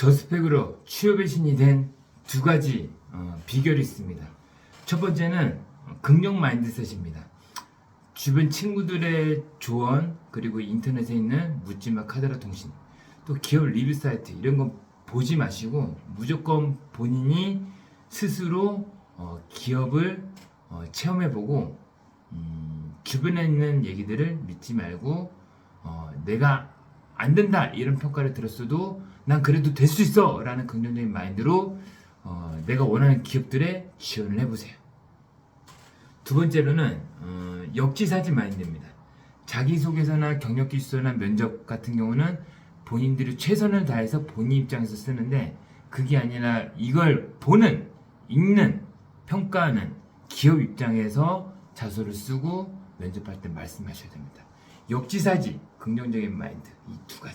저스펙으로 취업의 신이 된 두 가지 어, 비결이 있습니다. 첫 번째는 긍정 마인드셋입니다. 주변 친구들의 조언 그리고 인터넷에 있는 묻지마 카드라 통신 또 기업 리뷰 사이트 이런 거 보지 마시고 무조건 본인이 스스로 어, 기업을 어, 체험해보고 음, 주변에 있는 얘기들을 믿지 말고 어, 내가 안 된다 이런 평가를 들었어도 난 그래도 될 수 있어 라는 긍정적인 마인드로 어, 내가 원하는 기업들에 지원을 해보세요. 두 번째로는 어, 역지사지 마인드입니다. 자기소개서나 경력기수서나 면접 같은 경우는 본인들이 최선을 다해서 본인 입장에서 쓰는데 그게 아니라 이걸 보는, 읽는, 평가하는 기업 입장에서 자소를 쓰고 면접할 때 말씀하셔야 됩니다. 역지사지, 긍정적인 마인드 이 두 가지입니다.